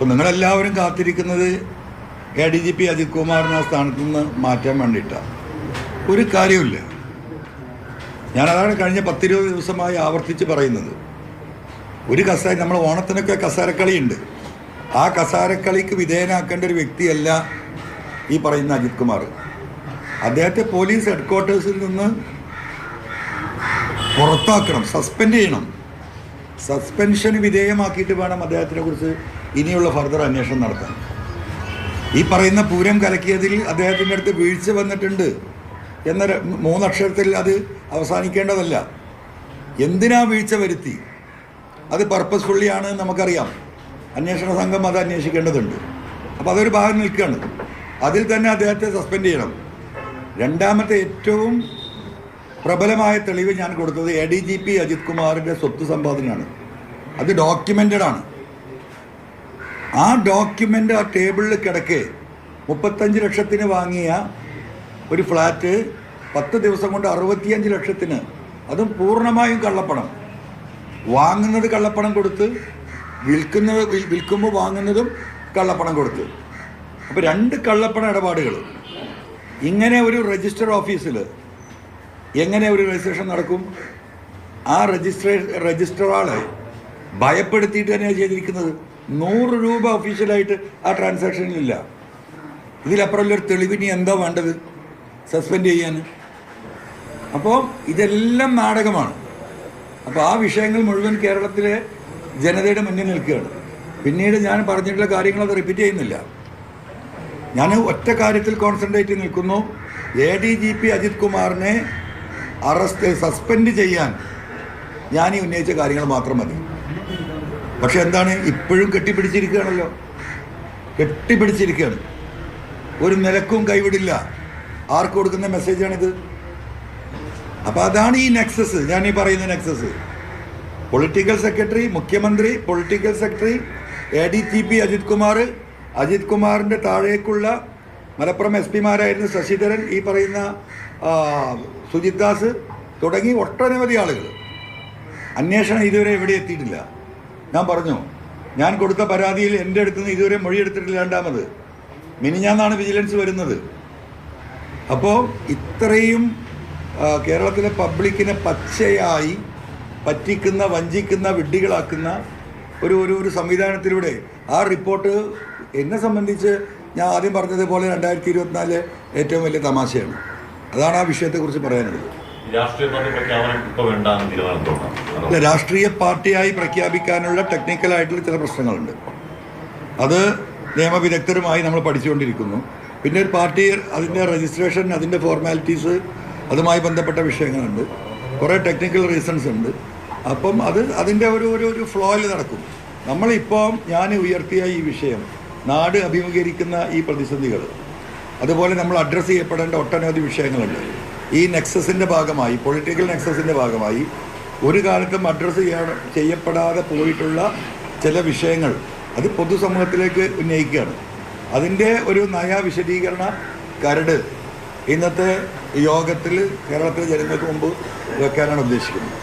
അപ്പോൾ നിങ്ങളെല്ലാവരും കാത്തിരിക്കുന്നത് A D G P Ajith കുമാറിനെ ആ സ്ഥാനത്ത് നിന്ന് മാറ്റാൻ വേണ്ടിയിട്ടാണ് ഒരു കാര്യമില്ല ഞാനതാണ് കഴിഞ്ഞ പത്തിരുപത് ദിവസമായി ആവർത്തിച്ച് പറയുന്നത്. ഒരു കസാര നമ്മൾ ഓണത്തിനൊക്കെ കസാരക്കളിയുണ്ട്. ആ കസാരക്കളിക്ക് വിധേയനാക്കേണ്ട ഒരു വ്യക്തിയല്ല ഈ പറയുന്ന അജിത് കുമാർ. അദ്ദേഹത്തെ പോലീസ് ഹെഡ്ക്വാർട്ടേഴ്സിൽ നിന്ന് പുറത്താക്കണം സസ്പെൻഡ് ചെയ്യണം. സസ്പെൻഷന് വിധേയമാക്കിയിട്ട് വേണം അദ്ദേഹത്തിനെ കുറിച്ച് ഇനിയുള്ള ഫർദർ അന്വേഷണം നടത്താൻ ഈ പറയുന്ന പൂരം കലക്കിയതിൽ അദ്ദേഹത്തിന്റെ അടുത്ത് വീഴ്ച വന്നിട്ടുണ്ട് എന്ന മൂന്നക്ഷരത്തിൽ അത് അവസാനിക്കേണ്ടതല്ല. എന്തിനാ വീഴ്ച വരുത്തി? അത് പർപ്പസ്ഫുള്ളി ആണ് നമുക്കറിയാം. അന്വേഷണ സംഘം അത് അന്വേഷിക്കേണ്ടതുണ്ട്. അപ്പോൾ അതൊരു ഭാഗം നിൽക്കുകയാണ്. അതിൽ തന്നെ അദ്ദേഹത്തെ സസ്പെൻഡ് ചെയ്യണം. രണ്ടാമത്തെ ഏറ്റവും പ്രബലമായ തെളിവ് ഞാൻ കൊടുത്തത് A D G P Ajith കുമാറിന്റെ സ്വത്ത് സമ്പാദനയാണ്. അത് ഡോക്യുമെന്റഡ് ആണ്. ആ ഡോക്യുമെന്റ് ആ ടേബിളിൽ കിടക്കെ മുപ്പത്തഞ്ച് ലക്ഷത്തിന് വാങ്ങിയ ഒരു ഫ്ലാറ്റ് പത്ത് ദിവസം കൊണ്ട് അറുപത്തിയഞ്ച് ലക്ഷത്തിന്. അതും പൂർണമായും കള്ളപ്പണം. വാങ്ങുന്നത് കള്ളപ്പണം കൊടുത്ത് വിൽക്കുന്നത് വിൽക്കുമ്പോൾ വാങ്ങുന്നതും കള്ളപ്പണം കൊടുത്ത്. അപ്പോൾ രണ്ട് കള്ളപ്പണ ഇടപാടുകൾ. ഇങ്ങനെ ഒരു രജിസ്റ്റർ ഓഫീസിൽ എങ്ങനെ ഒരു രജിസ്ട്രേഷൻ നടക്കും? ആ രജിസ്ട്രേ രജിസ്ട്രാളെ ഭയപ്പെടുത്തിയിട്ട് തന്നെയാണ് ചെയ്തിരിക്കുന്നത്. നൂറ് രൂപ ഒഫീഷ്യലായിട്ട് ആ ട്രാൻസാക്ഷനിലില്ല ഇതിലപ്പുറം ഒരു തെളിവിനി എന്താ വേണ്ടത്? സസ്പെൻഡ് ചെയ്യാൻ. അപ്പോൾ ഇതെല്ലാം നാടകമാണ്. അപ്പോൾ ആ വിഷയങ്ങൾ മുഴുവൻ കേരളത്തിലെ ജനതയുടെ മുന്നിൽ നിൽക്കുകയാണ്. പിന്നീട് ഞാൻ പറഞ്ഞിട്ടുള്ള കാര്യങ്ങൾ അത് റിപ്പീറ്റ് ചെയ്യുന്നില്ല. ഞാൻ ഒറ്റ കാര്യത്തിൽ കോൺസെൻട്രേറ്റ് നിൽക്കുന്നു. A D G P Ajith കുമാറിനെ അറസ്റ്റ് സസ്പെൻഡ് ചെയ്യാൻ ഞാൻ ഈ ഉന്നയിച്ച കാര്യങ്ങൾ മാത്രം മതി. പക്ഷെ എന്താണ്? ഇപ്പോഴും കെട്ടിപ്പിടിച്ചിരിക്കുകയാണല്ലോ. കെട്ടിപ്പിടിച്ചിരിക്കുകയാണ്. ഒരു നിലക്കും കൈവിടില്ല. ആർക്ക് കൊടുക്കുന്ന മെസ്സേജാണിത്? അപ്പോൾ അതാണ് ഈ നെക്സസ്. ഞാൻ ഈ പറയുന്ന നെക്സസ്. പൊളിറ്റിക്കൽ സെക്രട്ടറി മുഖ്യമന്ത്രി political secretary A D G P Ajith Kumar Ajith കുമാറിന്റെ താഴേക്കുള്ള മലപ്പുറം എസ് പിമാരായിരുന്നു ശശിധരൻ ഈ പറയുന്ന സുജിത് ദാസ് തുടങ്ങി ഒട്ടനവധി ആളുകൾ അന്വേഷണം ഇതുവരെ എവിടെ എത്തിയിട്ടില്ല. ഞാൻ പറഞ്ഞു ഞാൻ കൊടുത്ത പരാതിയിൽ എന്റെ അടുത്ത് നിന്ന് ഇതുവരെ മൊഴിയെടുത്തിട്ടില്ല രണ്ടാമത്. മിനിഞ്ഞാന്നാണ് വിജിലൻസ് വരുന്നത്. അപ്പോൾ ഇത്രയും കേരളത്തിലെ പബ്ലിക്കിനെ പച്ചയായി പറ്റിക്കുന്ന വഞ്ചിക്കുന്ന വിഡ്ഢികളാക്കുന്ന ഒരു ഒരു ഒരു സംവിധാനത്തിലൂടെ ആ റിപ്പോർട്ട് എന്നെ സംബന്ധിച്ച് ഞാൻ ആദ്യം പറഞ്ഞതുപോലെ രണ്ടായിരത്തി ഇരുപത്തിനാല് ഏറ്റവും വലിയ തമാശയാണ്. അതാണ് ആ വിഷയത്തെക്കുറിച്ച് പറയാനുള്ളത്. രാഷ്ട്രീയ രാഷ്ട്രീയ പാർട്ടിയായി പ്രഖ്യാപിക്കാനുള്ള ടെക്നിക്കലായിട്ടുള്ള ചില പ്രശ്നങ്ങളുണ്ട്. അത് നിയമവിദഗ്ധരുമായി നമ്മൾ പഠിച്ചുകൊണ്ടിരിക്കുന്നു. പിന്നെ ഒരു പാർട്ടി അതിന്റെ രജിസ്ട്രേഷൻ അതിന്റെ ഫോർമാലിറ്റീസ് അതുമായി ബന്ധപ്പെട്ട വിഷയങ്ങളുണ്ട്. കുറേ ടെക്നിക്കൽ റീസൺസ് ഉണ്ട്. അപ്പം അത് അതിന്റെ ഒരു ഒരു ഒരു ഫ്ലോയിൽ നടക്കും. നമ്മളിപ്പോൾ ഞാൻ ഉയർത്തിയ ഈ വിഷയം നാട് അഭിമുഖീകരിക്കുന്ന ഈ പ്രതിസന്ധികൾ അതുപോലെ നമ്മൾ അഡ്രസ്സ് ചെയ്യപ്പെടേണ്ട ഒട്ടനവധി വിഷയങ്ങളുണ്ട്. ഈ നെക്സസിന്റെ ഭാഗമായി പൊളിറ്റിക്കൽ നെക്സസിന്റെ ഭാഗമായി ഒരു കാലത്തും അഡ്രസ്സ് ചെയ്യാ ചെയ്യപ്പെടാതെ പോയിട്ടുള്ള ചില വിഷയങ്ങൾ അത് പൊതുസമൂഹത്തിലേക്ക് ഉന്നയിക്കുകയാണ്. അതിന്റെ ഒരു നയ വിശദീകരണ കരട് ഇന്നത്തെ യോഗത്തിൽ കേരളത്തിലെ ജനങ്ങൾക്ക് മുമ്പ് വെക്കാനാണ് ഉദ്ദേശിക്കുന്നത്.